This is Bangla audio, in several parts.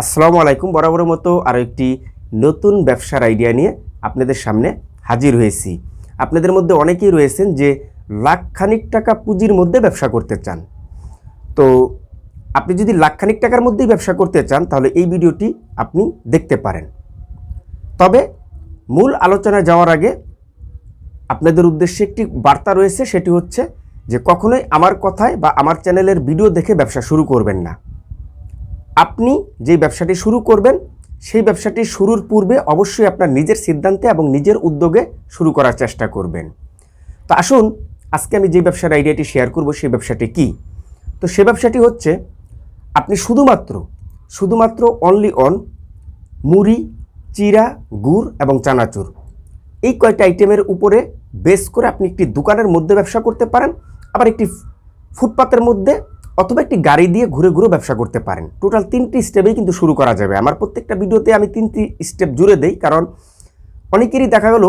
আসসালামু আলাইকুম। বরাবরের মতো আরও একটি নতুন ব্যবসার আইডিয়া নিয়ে আপনাদের সামনে হাজির হয়েছি। আপনাদের মধ্যে অনেকেই রয়েছেন যে লাখখানিক টাকা পুঁজির মধ্যে ব্যবসা করতে চান। তো আপনি যদি লাখখানিক টাকার মধ্যেই ব্যবসা করতে চান, তাহলে এই ভিডিওটি আপনি দেখতে পারেন। তবে মূল আলোচনায় যাওয়ার আগে আপনাদের উদ্দেশ্যে একটি বার্তা রয়েছে, সেটি হচ্ছে যে কখনোই আমার কথায় বা আমার চ্যানেলের ভিডিও দেখে ব্যবসা শুরু করবেন না। আপনি যে ব্যবসাটি শুরু করবেন, সেই ব্যবসাটি শুরুর পূর্বে অবশ্যই আপনার নিজের সিদ্ধান্তে এবং নিজের উদ্যোগে শুরু করার চেষ্টা করবেন। তো আসুন, আজকে আমি যে ব্যবসার আইডিয়াটি শেয়ার করব, সেই ব্যবসাটি কি? তো সে ব্যবসাটি হচ্ছে, আপনি শুধুমাত্র শুধুমাত্র অনলি অন মুড়ি, চিরা, গুড় এবং চানাচুর, এই কয়টা আইটেমের উপরে বেস করে আপনি একটি দোকানের মধ্যে ব্যবসা করতে পারেন, আবার একটি ফুটপাতের মধ্যে অথবা একটি গাড়ি দিয়ে ঘুরে ঘুরে ব্যবসা করতে পারেন। টোটাল তিনটি স্টেপেই কিন্তু শুরু করা যাবে। আমার প্রত্যেকটা ভিডিওতে আমি তিনটি স্টেপ জুড়ে দেই, কারণ অনেকেরই দেখা গেলো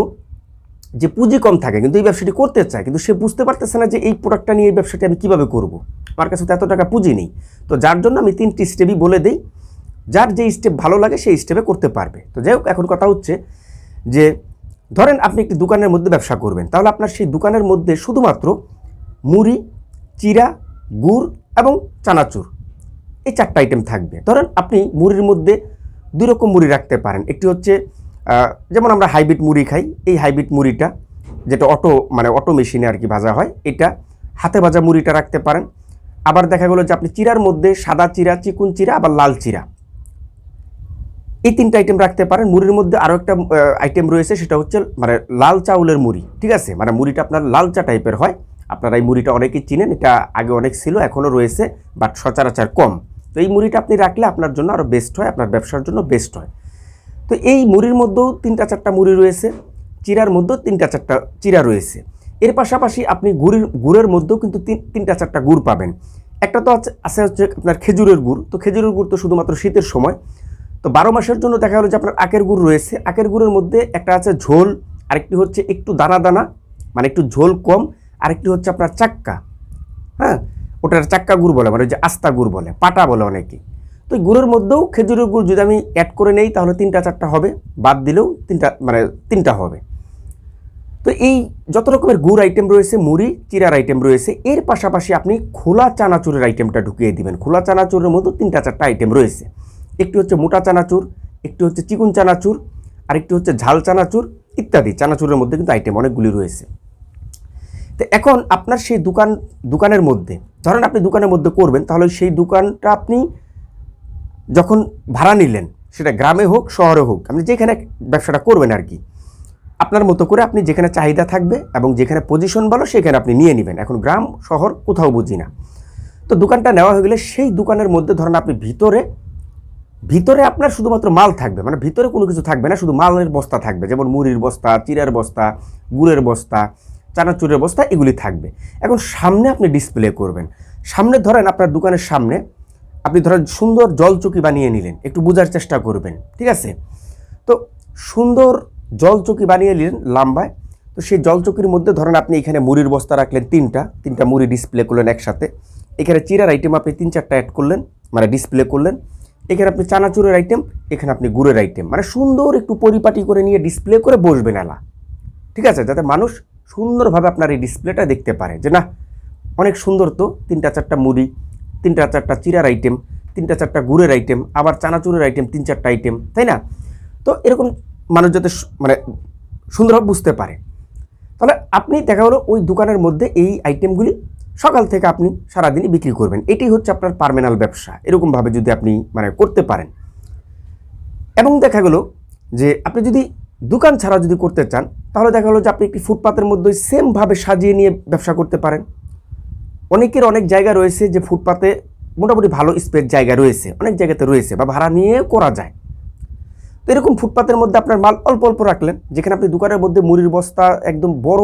যে পুঁজি কম থাকে, কিন্তু এই ব্যবসাটি করতে চায়, কিন্তু সে বুঝতে পারতেছে না যে এই প্রোডাক্টটা নিয়ে এই ব্যবসাটি আমি কীভাবে করব। আমার কাছে তো এত টাকা পুঁজি নেই। তো যার জন্য আমি তিনটি স্টেপই বলে দিই, যার যে স্টেপ ভালো লাগে সেই স্টেপে করতে পারবে। তো যাই হোক, এখন কথা হচ্ছে যে, ধরেন আপনি একটি দোকানের মধ্যে ব্যবসা করবেন, তাহলে আপনার সেই দোকানের মধ্যে শুধুমাত্র মুড়ি চিরা গুড় এবং চানাচুর। এই চারটা আইটেম থাকবে। ধরেন আপনি মুড়ির মধ্যে দুই রকম মুড়ি রাখতে পারেন। একটি হচ্ছে যেমন আমরা হাইব্রিড মুড়ি খাই, এই হাইব্রিড মুড়িটা যেটা অটো মানে অটো মেশিনে আর কি ভাজা হয়, এটা হাতে ভাজা মুড়িটা রাখতে পারেন। আবার দেখা গেলো যে আপনি চিরার মধ্যে সাদা চিরা, চিকুন চিরা, আবার লাল চিরা। এই তিনটা আইটেম রাখতে পারেন। মুড়ির মধ্যে আরও একটা আইটেম রয়েছে, সেটা হচ্ছে মানে লাল চাউলের মুড়ি, ঠিক আছে? মানে মুড়িটা আপনার লাল চা টাইপের হয়। আপনারা এই মুড়িটা অনেকেই চিনেন, এটা আগে অনেক ছিল, এখনও রয়েছে বাট সচরাচর কম। তো এই মুড়িটা আপনি রাখলে আপনার জন্য আরও বেস্ট হয়, আপনার ব্যবসার জন্য বেস্ট হয়। তো এই মুড়ির মধ্যেও তিনটা চারটা মুড়ি রয়েছে, চিরার মধ্যেও তিনটা চারটা চিরা রয়েছে। এর পাশাপাশি আপনি গুড়ের গুড়ের মধ্যেও কিন্তু তিন, তিনটা চারটা গুড় পাবেন। একটা তো আছে- আছে হচ্ছে আপনার খেজুরের গুড়। তো খেজুরের গুড় তো শুধুমাত্র শীতের সময়। তো বারো মাসের জন্য দেখা গেলো যে আপনার আখের গুড় রয়েছে। আখের গুড়ের মধ্যে একটা আছে ঝোল, আরেকটি হচ্ছে একটু দানা দানা মানে একটু ঝোল কম। আরেকটি হচ্ছে আপনার চাক্কা হ্যাঁ? ওটার চাক্কা গুড় বলে মানে যে আস্তা গুড় বলে, পাটা বলে অনেকে। তো গুড়ের মধ্যেও খেজুরের গুড় যদি আমি অ্যাড করে নেই, তাহলে তিনটা চারটা হবে, বাদ দিলেও তিনটা মানে তিনটা হবে। তো এই যত রকমের গুড় আইটেম রয়েছে, মুড়ি, চিরার আইটেম রয়েছে, এর পাশাপাশি আপনি খোলা চানাচুরের আইটেমটা ঢুকিয়ে দিবেন। খোলা চানাচুরের মধ্যে তিনটা চারটা আইটেম রয়েছে। একটি হচ্ছে মোটা চানাচুর, একটি হচ্ছে চিকুন চানাচুর, আরেকটি হচ্ছে ঝাল চানাচুর, ইত্যাদি। চানাচুরের মধ্যে কিন্তু আইটেম অনেকগুলি রয়েছে। তো এখন আপনার সেই দোকান, দোকানের মধ্যে, ধরেন আপনি দোকানের মধ্যে করবেন, তাহলে সেই দোকানটা আপনি যখন ভাড়া নিলেন, সেটা গ্রামে হোক, শহরে হোক, আপনি যেখানে ব্যবসাটা করবেন আর কি, আপনার মতো করে আপনি যেখানে চাহিদা থাকবে এবং যেখানে পজিশন ভালো, সেখানে আপনি নিয়ে নেবেন। এখন গ্রাম, শহর, কোথাও বুঝি না। তো দোকানটা নেওয়া হয়ে গেলে সেই দোকানের মধ্যে ধরেন আপনি ভিতরে ভিতরে আপনার শুধুমাত্র মাল থাকবে মানে ভিতরে কোনো কিছু থাকবে না, শুধু মালের বস্তা থাকবে, যেমন মুড়ির বস্তা, চিরার বস্তা, গুড়ের বস্তা চানাচুরের বস্তা এগুলি থাকবে। এখন সামনে আপনি ডিসপ্লে করবেন। সামনে ধরেন আপনার দোকানের সামনে আপনি ধরেন সুন্দর জলচকি বানিয়ে নিলেন। একটু বোঝার চেষ্টা করবেন, ঠিক আছে? তো সুন্দর জলচকি বানিয়ে নিলেন লাম্বায়। তো সেই জলচকির মধ্যে ধরেন আপনি এখানে মুড়ির বস্তা রাখলেন তিনটা তিনটা মুড়ি ডিসপ্লে করলেন একসাথে। এখানে চিরার আইটেম আপনি তিন চারটা অ্যাড করলেন মানে ডিসপ্লে করলেন। এখানে আপনি চানাচুরের আইটেম এখানে আপনি গুড়ের আইটেম মানে সুন্দর একটু পরিপাটি করে নিয়ে ডিসপ্লে করে বসবেন এলা, ঠিক আছে? যাতে মানুষ সুন্দরভাবে আপনার এই ডিসপ্লেটা দেখতে পারে যে না, অনেক সুন্দর তো, তিনটা চারটা মুড়ি, তিনটা চারটা চিরার আইটেম তিনটা চারটা গুড়ের আইটেম আবার চানাচুরের আইটেম তিন চারটা আইটেম তাই না? তো এরকম মানুষ যাতে মানে সুন্দরভাবে বুঝতে পারে। তাহলে আপনি দেখা হলো ওই দোকানের মধ্যে এই আইটেমগুলি সকাল থেকে আপনি সারাদিনই বিক্রি করবেন। এটি হচ্ছে আপনার পার্মেনাল ব্যবসা, এরকমভাবে যদি আপনি মানে করতে পারেন। এবং দেখা গেলো যে আপনি যদি দোকান ছাড়া যদি করতে চান, তাহলে দেখা গেলো যে আপনি একটি ফুটপাতের মধ্যে সেমভাবে সাজিয়ে নিয়ে ব্যবসা করতে পারেন। অনেকের অনেক জায়গা রয়েছে যে ফুটপাতে মোটামুটি ভালো স্পেস জায়গা রয়েছে, অনেক জায়গাতে রয়েছে বা ভাড়া নিয়ে করা যায়। তো এরকম ফুটপাতের মধ্যে আপনার মাল অল্প অল্প রাখলেন, যেখানে আপনি দোকানের মধ্যে মুড়ির বস্তা একদম বড়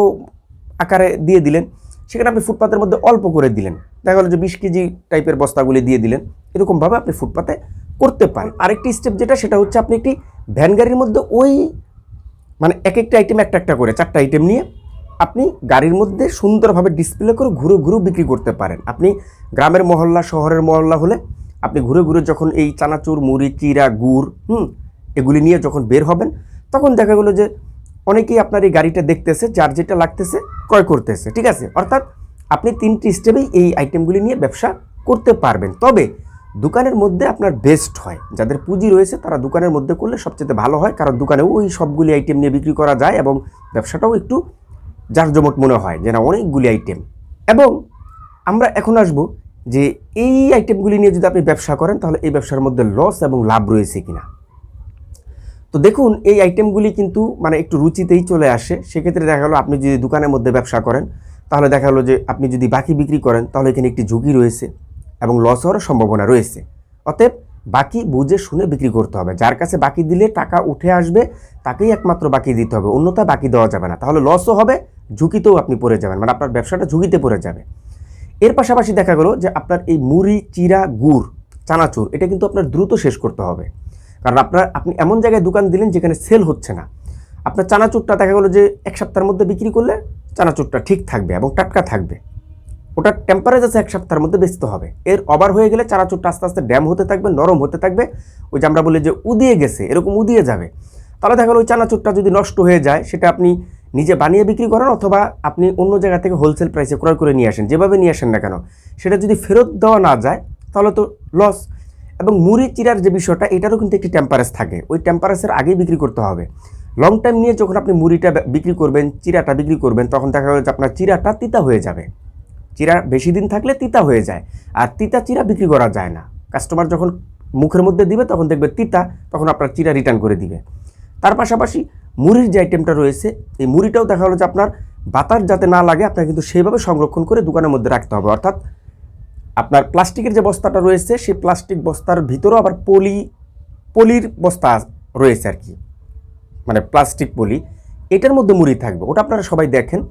আকারে দিয়ে দিলেন, সেখানে আপনি ফুটপাতের মধ্যে অল্প করে দিলেন। দেখা গেলো যে বিশ কেজি টাইপের বস্তাগুলি দিয়ে দিলেন, এরকমভাবে আপনি ফুটপাতে করতে পারেন। আরেকটি স্টেপ যেটা, সেটা হচ্ছে আপনি একটি ভ্যান গাড়ির মধ্যে ওই মানে এক একটা আইটেম একটা একটা করে, চারটা আইটেম নিয়ে আপনি গাড়ির মধ্যে সুন্দরভাবে ডিসপ্লে করে ঘুরে ঘুরে বিক্রি করতে পারেন। আপনি গ্রামের মহল্লা, শহরের মহল্লা হলে আপনি ঘুরে ঘুরে যখন এই চানাচুর, মুড়ি চিরা গুড়, হুম, এগুলি নিয়ে যখন বের হবেন, তখন দেখা গেলো যে অনেকেই আপনার এই গাড়িটা দেখতেছে, যার যেটা লাগতেছে ক্রয় করতেছে, ঠিক আছে? অর্থাৎ আপনি তিনটি স্টেপেই এই আইটেমগুলি নিয়ে ব্যবসা করতে পারবেন। তবে দোকানের মধ্যে আপনার বেস্ট হয়। যাদের পুঁজি রয়েছে, তারা দোকানের মধ্যে করলে সবচেয়ে ভালো হয়, কারণ দোকানেও ওই সবগুলি আইটেম নিয়ে বিক্রি করা যায় এবং ব্যবসাটাও একটু জাঁকজমট মনে হয় যে না, অনেকগুলি আইটেম এবং আমরা এখন আসব যে এই আইটেমগুলি নিয়ে যদি আপনি ব্যবসা করেন, তাহলে এই ব্যবসার মধ্যে লস এবং লাভ রয়েছে কিনা। তো দেখুন, এই আইটেমগুলি কিন্তু মানে একটু রুচিতেই চলে আসে। সেক্ষেত্রে দেখা গেলো, আপনি যদি দোকানের মধ্যে ব্যবসা করেন, তাহলে দেখা গেলো যে আপনি যদি বাকি বিক্রি করেন, তাহলে এখানে একটি ঝুঁকি রয়েছে। এবং লস হওয়ার সম্ভাবনা রয়েছে। অতএব বাকি বুঝে শুনে বিক্রি করতে হবে। যার কাছে বাকি দিলে টাকা উঠে আসবে, তাকেই একমাত্র বাকি দিতে হবে। অন্যথা বাকি দেওয়া যাবে না। তাহলে লসও হবে, ঝুঁকিতেও আপনি পড়ে যাবেন। মানে আপনার ব্যবসাটা ঝুঁকিতে পড়ে যাবে। এর পাশাপাশি দেখা গেলো যে আপনার এই মুড়ি, চিরা, গুড়, চানাচুর, এটা কিন্তু আপনার দ্রুত শেষ করতে হবে। কারণ আপনার, আপনি এমন জায়গায় দোকান দিলেন যেখানে সেল হচ্ছে না। আপনার চানাচুরটা দেখা গেলো যে এক সপ্তাহের মধ্যে বিক্রি করলে চানাচুরটা ঠিক থাকবে এবং টাটকা থাকবে। ওটা টেম্পারেচার এক সপ্তাহের মধ্যে বেচতে হবে। এর ওভার হয়ে গেলে চানাচুরটা আস্তে আস্তে ড্যাম হতে থাকবে, নরম হতে থাকবে। ওই যে আমরা বলি যে উদিয়ে গেছে, এরকম উদিয়ে যাবে। তাহলে দেখা গেলো ওই চানাচুরটা যদি নষ্ট হয়ে যায়, সেটা আপনি নিজে বানিয়ে বিক্রি করেন অথবা আপনি অন্য জায়গা থেকে হোলসেল প্রাইসে ক্রয় করে নিয়ে আসেন, যেভাবে নিয়ে আসেন না কেন। সেটা যদি ফেরত দেওয়া না যায়, তাহলে তো লস এবং মুড়ি চিরার যে বিষয়টা, এটারও কিন্তু একটি টেম্পারেস থাকে। ওই টেম্পারেসের আগেই বিক্রি করতে হবে। লং টাইম নিয়ে যখন আপনি মুড়িটা বিক্রি করবেন চিরাটা বিক্রি করবেন, তখন দেখা গেলো যে আপনার চিরাটা তিতা হয়ে যাবে। চিরা বেশি দিন থাকলে তিতা হয়ে যায়। আর তিতা চিরা বিক্রি করা যায় না। কাস্টমার যখন মুখের মধ্যে দিবে, তখন দেখবে তিতা, তখন আপনার চিরা রিটার্ন করে দিবে। তার পাশাপাশি মুড়ির যে আইটেমটা রয়েছে, এই মুড়িটাও দেখা গেলো যে আপনার বাতাস যাতে না লাগে, আপনাকে কিন্তু সেইভাবে সংরক্ষণ করে দোকানের মধ্যে রাখতে হবে। অর্থাৎ আপনার প্লাস্টিকের যে বস্তাটা রয়েছে, সেই প্লাস্টিক বস্তার ভিতরেও আবার পলি, পলির বস্তা রয়েছে আর কি। মানে প্লাস্টিক পলি, এটার মধ্যে মুড়ি থাকবে। ওটা আপনারা সবাই দেখেন।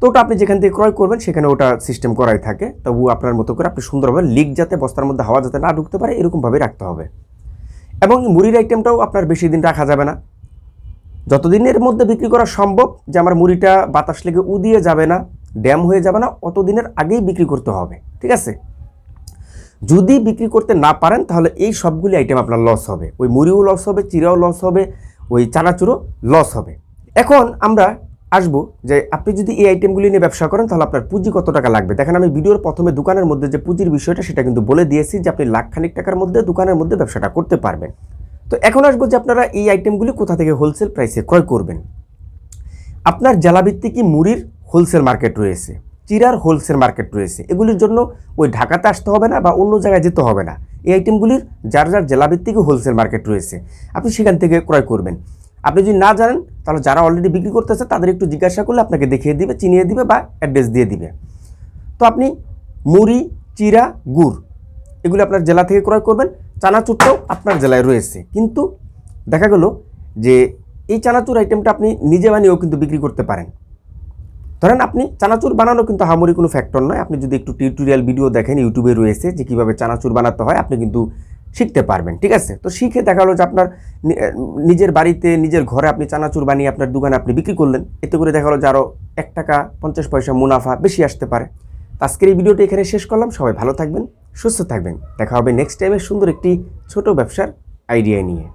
তো ওটা আপনি যেখান থেকে ক্রয় করবেন, সেখানে ওটা সিস্টেম করাই থাকে। তবু আপনার মতো করে আপনি সুন্দরভাবে লিক যাতে বস্তার মধ্যে হাওয়া যাতে না ঢুকতে পারে, এরকমভাবে রাখতে হবে। এবং মুড়ির আইটেমটাও আপনার বেশি দিন রাখা যাবে না। যতদিনের মধ্যে বিক্রি করা সম্ভব, যে আমার মুড়িটা বাতাস লেগে উদিয়ে যাবে না, ড্যাম হয়ে যাবে না, অতদিনের আগেই বিক্রি করতে হবে, ঠিক আছে? যদি বিক্রি করতে না পারেন, তাহলে এই সবগুলি আইটেম আপনার লস হবে। ওই মুড়িও লস হবে, চিরাও লস হবে, ওই চানাচুরও লস হবে। এখন আমরা আসব যে আপনি যদি এই আইটেমগুলি নিয়ে ব্যবসা করেন, তাহলে আপনার পুঁজি কত টাকা লাগবে? দেখেন আমি ভিডিওর প্রথমে দোকানের মধ্যে যে পুঁজির বিষয়টা, সেটা কিন্তু বলে দিয়েছি যে আপনি লাখখানিক টাকার মধ্যে দোকানের মধ্যে ব্যবসাটা করতে পারবেন। তো এখন আসব যে আপনারা এই আইটেমগুলি কোথা থেকে হোলসেল প্রাইসে ক্রয় করবেন। আপনার জেলাভিত্তিকই মুড়ির হোলসেল মার্কেট রয়েছে, চিরার হোলসেল মার্কেট রয়েছে। এগুলির জন্য ওই ঢাকাতে আসতে হবে না বা অন্য জায়গায় যেতে হবে না। এই আইটেমগুলির যার যার জেলাভিত্তিকই হোলসেল মার্কেট রয়েছে, আপনি সেখান থেকে ক্রয় করবেন। আপনি যদি না জানেন, তাহলে যারা অলরেডি বিক্রি করতেছে, তাদের একটু জিজ্ঞাসা করলে আপনাকে দেখিয়ে দিবে, চিনিয়ে দিবে বা অ্যাড্রেস দিয়ে দিবে। তো আপনি মুড়ি চিরা গুড়, এগুলো আপনার জেলা থেকে ক্রয় করবেন। চানাচুরটাও আপনার জেলায় রয়েছে। কিন্তু দেখা গেল যে এই চানাচুর আইটেমটা আপনি নিজে বানিয়েও কিন্তু বিক্রি করতে পারেন। ধরেন আপনি চানাচুর বানানো কিন্তু হামরি কোনো ফ্যাক্টর নয়। আপনি যদি একটু টিউটোরিয়াল ভিডিও দেখেন ইউটিউবে রয়েছে যে কীভাবে চানাচুর বানাতে হয়, আপনি কিন্তু শিখতে পারবেন, ঠিক আছে? তো শিখে দেখা গেলো যে আপনার নিজের বাড়িতে, নিজের ঘরে আপনি চানাচুর বানিয়ে আপনার দোকানে আপনি বিক্রি করলেন। এতে করে দেখা গেলো যে আরও এক টাকা পঞ্চাশ পয়সা মুনাফা বেশি আসতে পারে। আজকের এই ভিডিওটি এখানে শেষ করলাম। সবাই ভালো থাকবেন, সুস্থ থাকবেন। দেখা হবে নেক্সট টাইমে সুন্দর একটি ছোট ব্যবসার আইডিয়া নিয়ে।